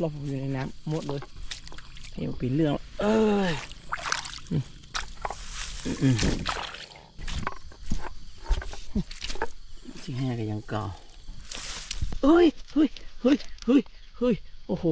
รอบผมอยู่ในน้ำหมดเลยให้มันปีนเรื่องเอ้ยอืมอืมที่ห้าก็ยังเก่าเฮ้ยเฮ้ยเฮ้ยเฮ้ยเฮ้ยโอ้โห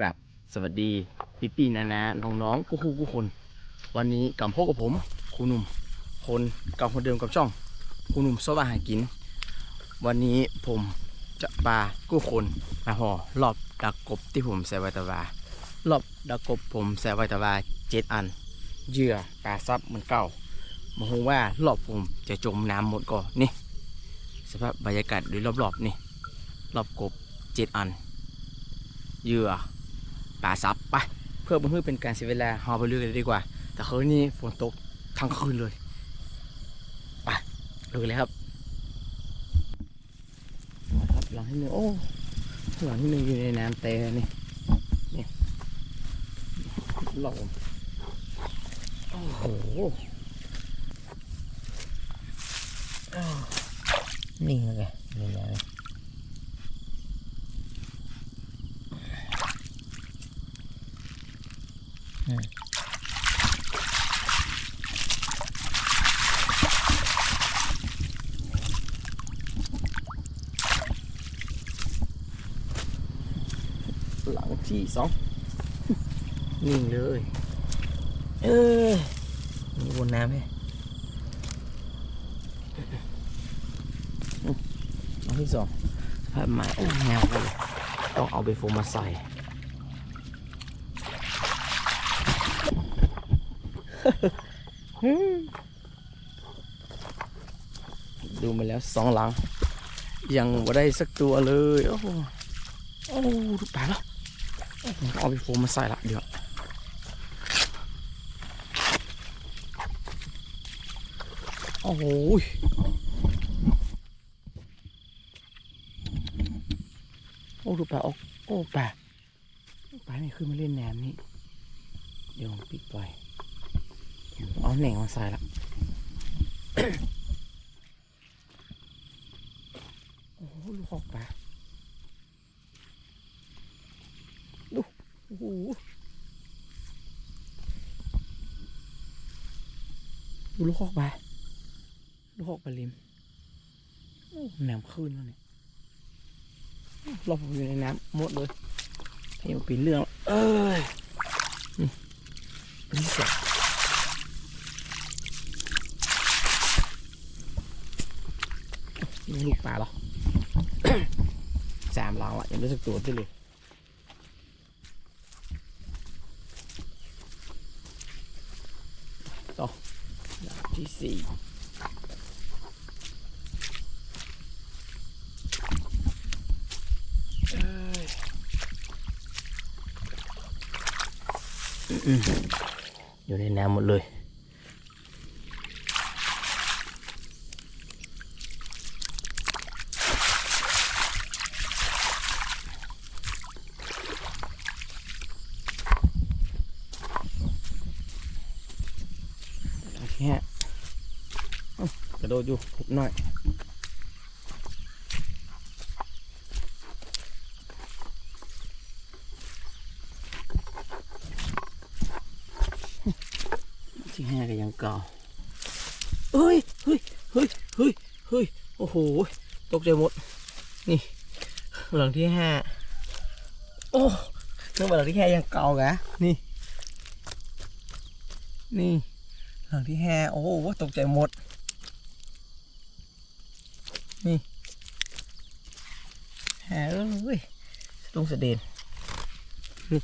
ครับสวัสดีพี่ปีนานาน้องๆกูครูกูคน วันนี้กลับพบกับผมครูหนุ่ม คนก่าคนเดิมกับช่องครูหนุ่มสวัสดิ์หากิน วันนี้ผมจะปากู้คนมาห่อรอบดักกบที่ผมใส่ไว้ตะวารอบดักกบผมใส่ไว้ตะวาเจ็ดอันเหยื่อปลาซับเหมือนเก่ามาหงว่ารอบผมจะจมน้ำหมดก่อนนี่สภาพบรรยากาศโดยรอบๆนี่รอบกบเจ็ดอันเหยื่อ ปลาซับไปเพื่อเพื่อเป็นการเสียเวลาหอไปเรื่อยเลยดีกว่า แต่คืนนี้ฝนตกทั้งคืนเลยไปเลยเลยครับครับหลังที่หนึ่งโอ้หลังที่หนึ่งอยู่ในน้ำเตะนี่นี่หลอมโอ้โหนิ่งเลยนี่นะ หลังที่สองนิ่งเลย เออมีวนน้ำไหมหลังที่สองสภาพไม้โอ้แนวเลยต้องเอาไปโฟมมาใส่ ดูมาแล้วสองหลัง ยังไม่ได้สักตัวเลย โอ้โหโอ้ดูปลาแล้วเอาไปโฟมมาใส่ละเดี๋ยวโอ้โหโอ้ดูปลาออกโอ้ปลาปลานี่ขึ้นมาเล่นแหนมนี่ เดี๋ยวปิดปล่อย เอาแหน่งมาใส่ละโอ้โหลูกหอกปลาดูโอ้โหดูลูกหอกปลาลูกหอกปลาลิมโอ้น้ำขึ้นแล้วเนี่ยรอบผมอยู่ในน้ำหมดเลยให้มันปีนเรื่อง เอ้ยนี่นี่เสร็ นี่ลูกปลาหรอสามหลังละยังรู้สึกตัวได้เลยต่อลังที่สี่อยู่ในน้ำหมดเลย โอเคฮะเอ้า กระโดดอยู่นิดหน่อยที่ห้าก็ยังเก่าเฮ้ยเฮ้ยเฮ้ยเฮ้ยเฮ้ยโอ้โห ตกใจหมด นี่ หลังที่ห้าโอ้นึกว่าหลังที่ห้ายังเก่ากะนี่ นี่ หลังที่ห้าโอ้โหตกใจหมด นี่หาเอ้ยลงเสด็จนี่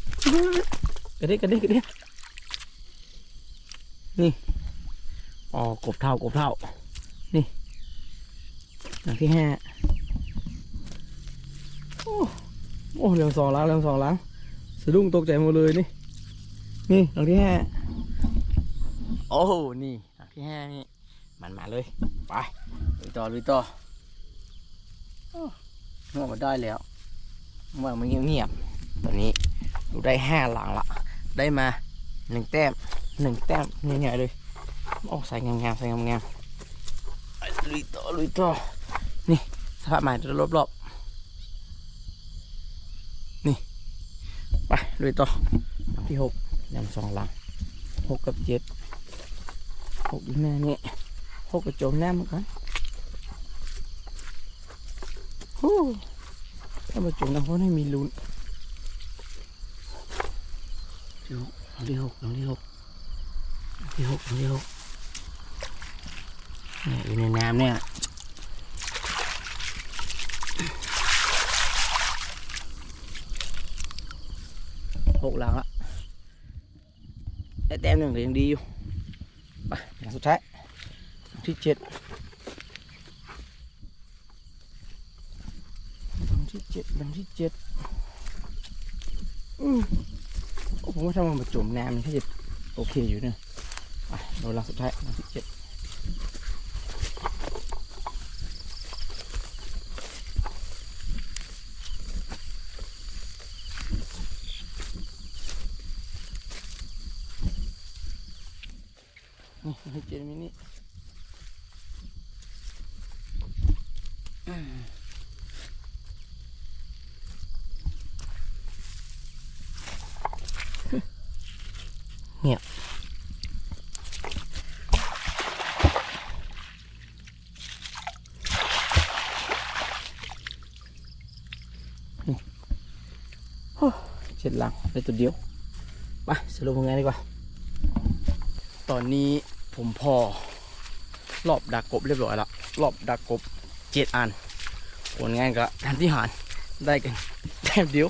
กระเด็กกระเด็กกระเด็กนี่อ๋อกบเท่ากบเท่า นี่หลังที่ห้าอ้เหลืองสองล้างเหลืองสองล้างสะดุ้งตกใจหมดเลยนี่ นี่หลังที่ห้าโอ้โหนี่หลังที่ห้านี่ มันมาเลย ไปลุยต่อลุยต่อ งอกมาได้แล้วว่ามันเงียบๆตอนนี้ดูได้ห้าหลังละ ได้มาหนึ่งแต้มหนึ่งแต้มใหญ่ๆเลยโอ้ใส่งามๆใส่งามๆลุยต่อลุยต่อนี่สภาพใหม่รอบรอบๆนี่ไปลุยต่อลังที่หกยังสองหลังหกกับเจ็ดหกอยู่แน่นี่หกกับโจมแน่เหมือนกัน ถ้ามาโจมน้ำพราะให้มีลุ้นหลังที่หกหลังที่หกหลังที่หกหลังที่หกเนี่ยอยู่ในน้ำเนี่ยหกหลังละได้แต้มหนึ่งเลยยังดีอยู่ไปอย่างสุดท้ายที่เจ็ดหลังที่เจ็ดหลังที่เจ็ดโอ้ผมว่าถ้ามันมาจมน้ำมันก็จะโอเคอยู่เนี่ยไปโดนหลังสุดท้ายหลังที่เจ็ดนี่หลังที่เจ็ดมินิอืมเงียบนี่โอ้เจ็ด หลังได้ตัวเดียวไปสรุปผลงานดีกว่า ตอนนี้ผมพอ รอบดักกบเรียบร้อยแล้วรอบดักกบเจ็ดอันผลงานก็ทันที่หารได้กันแต้มเดียว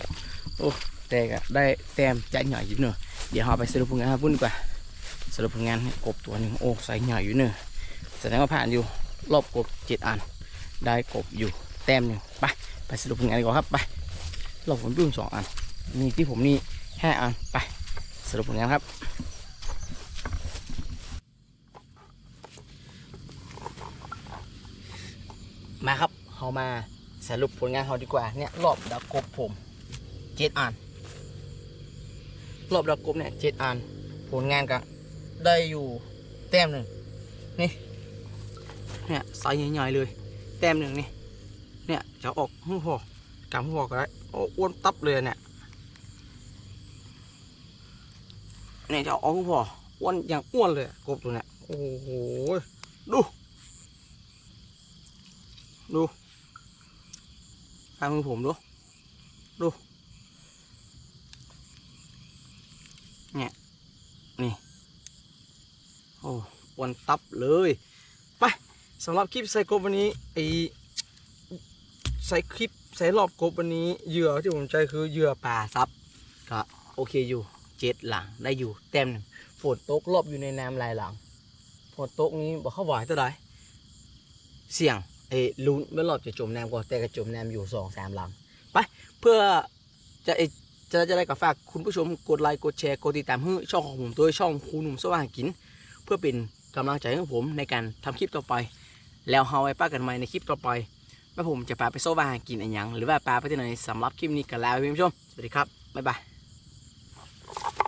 โอ้แต่ก็ได้แต้มใจใหญ่อยู่เนอะเดี๋ยวเราไปสรุปผลงานให้พุ่นดีกว่าสรุปผลงานกบตัวหนึ่งโอ้ใส่ใหญ่อยู่เนอะแสดงว่าผ่านอยู่รอบกบเจ็ดอัน ได้กบอยู่แต้มหนึ่งไปไปสรุปผลงานดีกว่าครับไปรอบผมรุ่นสองอัน มีที่ผมนี่ห้าอันไปสรุปผลงานครับมาครับเขามาสรุปผลงานเขาดีกว่า เนี่ยรอบดักกบผมเจ็ดอัน รอบดักกบเนี่ยเจ็ดอัน ผลงานก็ได้อยู่แต้มหนึ่งนี่ เนี่ยไซส์ใหญ่ๆเลย แต้มหนึ่งนี่ เนี่ยจะออกหูพอกำหูพอก็ได้โอ้อ้วนตับเลยเนี่ย เนี่ยจะออกหูพออ้วนอย่างอ้วนเลยกบตัวเนี้ยโอ้โหดูดูทางมือผมดูดูเนี่ยนี่โอ้วันตับเลยไปสำหรับคลิปใส่กบวันนี้ไอใส่คลิปใส่รอบกบวันนี้เหยื่อที่ผมใจคือเหยื่อป่าซับก็โอเคอยู่ เจ็ดหลังได้อยู่เต็มฝนตกรอบอยู่ในน้ำลายหลังฝนตกนี้บอกเข้าไหวเท่าไหร่เสี่ยงเอ้ลุ้นเมื่อรอบจะจมน้ำก่อนแต่ก็จมน้ำอยู่สองสามหลำไปเพื่อจะเอ่อจะจะได้กับฝากคุณผู้ชมกดไลค์กดแชร์กดติดตามให้ช่องของผมตัวช่องครูหนุ่มสว่างกิน เพื่อเป็นกำลังใจให้ผมในการทำคลิปต่อไป แล้วเฮาไว้ป้ากันใหม่ในคลิปต่อไปว่าผมจะพาไปโซบาหากินอะไรยังหรือว่าปลาไปที่ไหนสำหรับคลิปนี้กันแล้วคุณผู้ชมสวัสดีครับบ๊ายบาย Thank you.